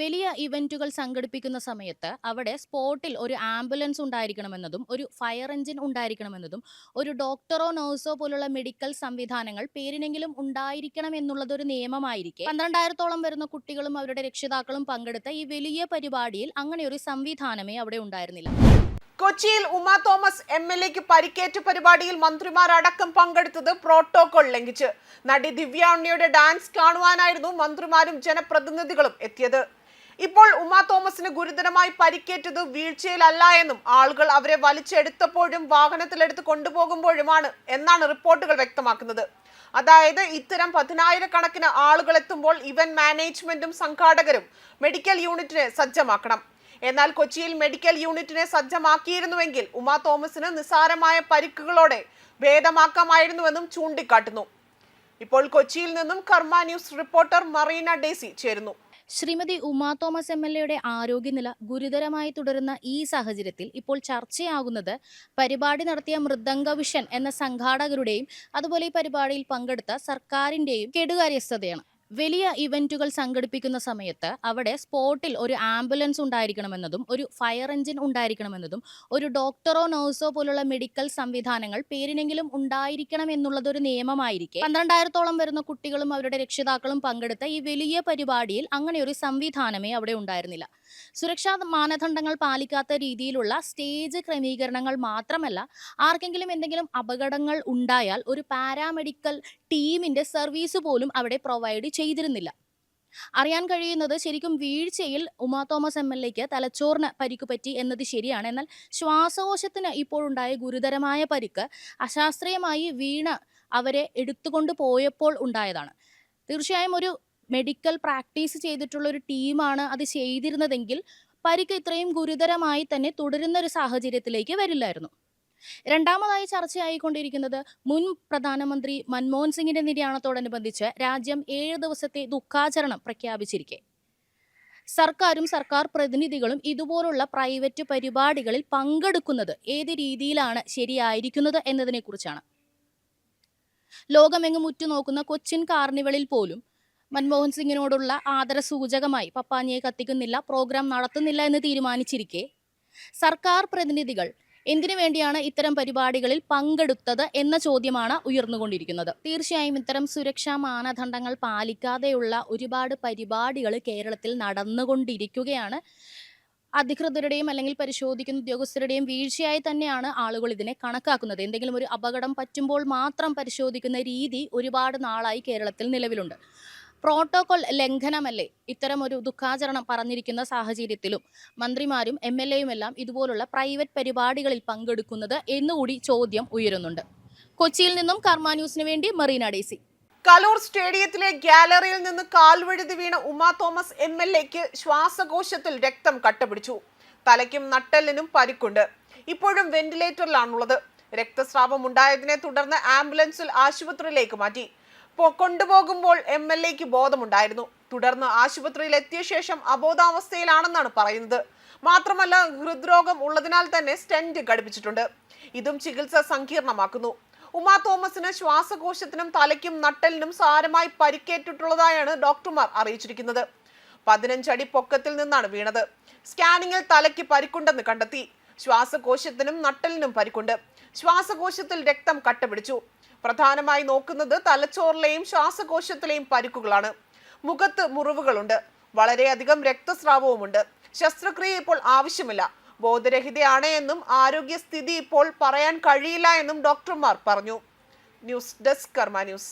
വലിയ ഇവന്റുകൾ സംഘടിപ്പിക്കുന്ന സമയത്ത് അവിടെ സ്പോട്ടിൽ ഒരു ആംബുലൻസ് ഉണ്ടായിരിക്കണമെന്നതും ഒരു ഫയർ എഞ്ചിൻ ഉണ്ടായിരിക്കണമെന്നതും ഒരു ഡോക്ടറോ നഴ്സോ പോലുള്ള മെഡിക്കൽ സംവിധാനങ്ങൾ പേരിനെങ്കിലും ഉണ്ടായിരിക്കണം എന്നുള്ളത് ഒരു നിയമമായിരിക്കെ. പന്ത്രണ്ടായിരത്തോളം വരുന്ന കുട്ടികളും അവരുടെ രക്ഷിതാക്കളും പങ്കെടുത്ത ഈ വലിയ പരിപാടിയിൽ അങ്ങനെ ഒരു സംവിധാനമേ അവിടെ ഉണ്ടായിരുന്നില്ല. കൊച്ചിയിൽ ഉമ തോമസ് എം എൽ എക്ക് പരിക്കേറ്റ പരിപാടിയിൽ മന്ത്രിമാരടക്കം പങ്കെടുത്തത് പ്രോട്ടോകോൾ ലംഘിച്ച്. നടി ദിവ്യ ഉണ്ണിയുടെ ഡാൻസ് കാണുവാനായിരുന്നു മന്ത്രിമാരും ജനപ്രതിനിധികളും എത്തിയത്. ഇപ്പോൾ ഉമ തോമസിന് ഗുരുതരമായി പരിക്കേറ്റത് വീഴ്ചയിലല്ല എന്നും ആളുകൾ അവരെ വലിച്ചെടുത്തപ്പോഴും വാഹനത്തിലെടുത്ത് കൊണ്ടുപോകുമ്പോഴുമാണ് എന്നാണ് റിപ്പോർട്ടുകൾ വ്യക്തമാക്കുന്നത്. അതായത് ഇത്തരം പതിനായിരക്കണക്കിന് ആളുകൾ എത്തുമ്പോൾ ഇവന്റ് മാനേജ്മെന്റും സംഘാടകരും മെഡിക്കൽ യൂണിറ്റിനെ സജ്ജമാക്കണം. എന്നാൽ കൊച്ചിയിൽ മെഡിക്കൽ യൂണിറ്റിനെ സജ്ജമാക്കിയിരുന്നുവെങ്കിൽ ഉമാ തോമസിന് നിസ്സാരമായ പരിക്കുകളോടെ ഭേദമാക്കാമായിരുന്നുവെന്നും ചൂണ്ടിക്കാട്ടുന്നു. ഇപ്പോൾ കൊച്ചിയിൽ നിന്നും കർമ്മ ന്യൂസ് റിപ്പോർട്ടർ മറീന ഡേസി ചേരുന്നു. ശ്രീമതി ഉമാ തോമസ് എം എൽ എയുടെ ആരോഗ്യനില ഗുരുതരമായി തുടരുന്ന ഈ സാഹചര്യത്തിൽ ഇപ്പോൾ ചർച്ചയാകുന്നത് പരിപാടി നടത്തിയ മൃദംഗ വിഷൻ എന്ന സംഘാടകരുടെയും അതുപോലെ ഈ പരിപാടിയിൽ പങ്കെടുത്ത സർക്കാരിന്റെയും കെടുകാര്യസ്ഥതയാണ്. വലിയ ഇവന്റുകൾ സംഘടിപ്പിക്കുന്ന സമയത്ത് അവിടെ സ്പോട്ടിൽ ഒരു ആംബുലൻസ് ഉണ്ടായിരിക്കണമെന്നതും ഒരു ഫയർ എഞ്ചിൻ ഉണ്ടായിരിക്കണമെന്നതും ഒരു ഡോക്ടറോ നഴ്സോ പോലുള്ള മെഡിക്കൽ സംവിധാനങ്ങൾ പേരിനെങ്കിലും ഉണ്ടായിരിക്കണം എന്നുള്ളത് ഒരു നിയമമായിരിക്കെ പന്ത്രണ്ടായിരത്തോളം വരുന്ന കുട്ടികളും അവരുടെ രക്ഷിതാക്കളും പങ്കെടുത്ത ഈ വലിയ പരിപാടിയിൽ അങ്ങനെ ഒരു സംവിധാനമേ അവിടെ ഉണ്ടായിരുന്നില്ല. സുരക്ഷാ മാനദണ്ഡങ്ങൾ പാലിക്കാത്ത രീതിയിലുള്ള സ്റ്റേജ് ക്രമീകരണങ്ങൾ മാത്രമല്ല ആർക്കെങ്കിലും എന്തെങ്കിലും അപകടങ്ങൾ ഉണ്ടായാൽ ഒരു പാരാമെഡിക്കൽ ടീമിന്റെ സർവീസ് പോലും അവിടെ പ്രൊവൈഡ് ചെയ്തിരുന്നില്ല. അറിയാൻ കഴിയുന്നത് ശരിക്കും വീഴ്ചയിൽ ഉമാ തോമസ് എം എൽ എക്ക് തലച്ചോറിന് പരിക്ക് പറ്റി എന്നത് ശരിയാണ്. എന്നാൽ ശ്വാസകോശത്തിന് ഇപ്പോഴുണ്ടായ ഗുരുതരമായ പരിക്ക് അശാസ്ത്രീയമായി വീണ് അവരെ എടുത്തുകൊണ്ട് പോയപ്പോൾ ഉണ്ടായതാണ്. തീർച്ചയായും ഒരു മെഡിക്കൽ പ്രാക്ടീസ് ചെയ്തിട്ടുള്ള ഒരു ടീമാണ് അത് ചെയ്തിരുന്നതെങ്കിൽ പരിക്ക് ഇത്രയും ഗുരുതരമായി തന്നെ തുടരുന്ന ഒരു സാഹചര്യത്തിലേക്ക് വരില്ലായിരുന്നു. രണ്ടാമതായി ചർച്ചയായിക്കൊണ്ടിരിക്കുന്നത് മുൻ പ്രധാനമന്ത്രി മൻമോഹൻ സിംഗിന്റെ നിര്യാണത്തോടനുബന്ധിച്ച് രാജ്യം ഏഴ് ദിവസത്തെ ദുഃഖാചരണം പ്രഖ്യാപിച്ചിരിക്കെ. സർക്കാരും സർക്കാർ പ്രതിനിധികളും ഇതുപോലുള്ള പ്രൈവറ്റ് പരിപാടികളിൽ പങ്കെടുക്കുന്നത് ഏത് രീതിയിലാണ് ശരിയായിരിക്കുന്നത് എന്നതിനെക്കുറിച്ചാണ്. ലോകമെങ്ങും ഉറ്റുനോക്കുന്ന കൊച്ചിൻ കാർണിവലിൽ പോലും മൻമോഹൻ സിംഗിനോടുള്ള ആദര സൂചകമായി പപ്പാഞ്ഞിയെ കത്തിക്കുന്നില്ല പ്രോഗ്രാം നടത്തുന്നില്ല എന്ന് തീരുമാനിച്ചിരിക്കെ. സർക്കാർ പ്രതിനിധികൾ എന്തിനു വേണ്ടിയാണ് ഇത്തരം പരിപാടികളിൽ പങ്കെടുത്തത് എന്ന ചോദ്യമാണ് ഉയർന്നുകൊണ്ടിരിക്കുന്നത്. തീർച്ചയായും ഇത്തരം സുരക്ഷാ മാനദണ്ഡങ്ങൾ പാലിക്കാതെയുള്ള ഒരുപാട് പരിപാടികൾ കേരളത്തിൽ നടന്നുകൊണ്ടിരിക്കുകയാണ്. അധികൃതരുടെയും അല്ലെങ്കിൽ പരിശോധിക്കുന്ന ഉദ്യോഗസ്ഥരുടെയും വീഴ്ചയായി തന്നെയാണ് ആളുകൾ ഇതിനെ കണക്കാക്കുന്നത്. എന്തെങ്കിലും ഒരു അപകടം പറ്റുമ്പോൾ മാത്രം പരിശോധിക്കുന്ന രീതി ഒരുപാട് നാളായി കേരളത്തിൽ നിലവിലുണ്ട്. പ്രോട്ടോകോൾ ലംഘനമല്ലേ ഇത്തരം ഒരു ദുഃഖാചരണം പറഞ്ഞിരിക്കുന്ന സാഹചര്യത്തിലും? മന്ത്രിമാരും എം എൽ എയുമെല്ലാം ഇതുപോലുള്ള പ്രൈവറ്റ് പരിപാടികളിൽ പങ്കെടുക്കുന്നത് എന്നുകൂടി ചോദ്യം ഉയരുന്നുണ്ട്. കൊച്ചിയിൽ നിന്നും കർമ്മ ന്യൂസിന് വേണ്ടി മറീന ഡേസി. കലൂർ സ്റ്റേഡിയത്തിലെ ഗാലറിയിൽ നിന്ന് കാൽവഴുതി വീണ ഉമാ തോമസ് എം എൽ എക്ക് ശ്വാസകോശത്തിൽ രക്തം കട്ടപിടിച്ചു. തലയ്ക്കും നട്ടെല്ലിനും പരിക്കുണ്ട്. ഇപ്പോഴും വെന്റിലേറ്ററിലാണുള്ളത്. രക്തസ്രാവം ഉണ്ടായതിനെ തുടർന്ന് ആംബുലൻസിൽ ആശുപത്രിയിലേക്ക് മാറ്റി. കൊണ്ടുപോകുമ്പോൾ എം എൽ എക്ക് ബോധമുണ്ടായിരുന്നു. തുടർന്ന് ആശുപത്രിയിൽ എത്തിയ ശേഷം അബോധാവസ്ഥയിലാണെന്നാണ് പറയുന്നത്. മാത്രമല്ല ഹൃദ്രോഗം ഉള്ളതിനാൽ തന്നെ സ്റ്റെന്റ് ഘടിപ്പിച്ചിട്ടുണ്ട്. ഇതും ചികിത്സ സങ്കീർണമാക്കുന്നു. ഉമാ തോമസിന് ശ്വാസകോശത്തിനും തലയ്ക്കും നട്ടലിനും സാരമായി പരിക്കേറ്റിട്ടുള്ളതായാണ് ഡോക്ടർമാർ അറിയിച്ചിരിക്കുന്നത്. പതിനഞ്ചടി പൊക്കത്തിൽ നിന്നാണ് വീണത്. സ്കാനിങ്ങിൽ തലയ്ക്ക് പരിക്കുണ്ടെന്ന് കണ്ടെത്തി. ശ്വാസകോശത്തിനും നട്ടലിനും പരിക്കുണ്ട്. ശ്വാസകോശത്തിൽ രക്തം കട്ടപിടിച്ചു. പ്രധാനമായി നോക്കുന്നത് തലച്ചോറിലെയും ശ്വാസകോശത്തിലെയും പരിക്കുകളാണ്. മുഖത്ത് മുറിവുകളുണ്ട്. വളരെയധികം രക്തസ്രാവവുമുണ്ട്. ശസ്ത്രക്രിയ ഇപ്പോൾ ആവശ്യമില്ല. ബോധരഹിതയാണ് എന്നും ആരോഗ്യസ്ഥിതി ഇപ്പോൾ പറയാൻ കഴിയില്ല എന്നും ഡോക്ടർമാർ പറഞ്ഞു. News desk Karma News.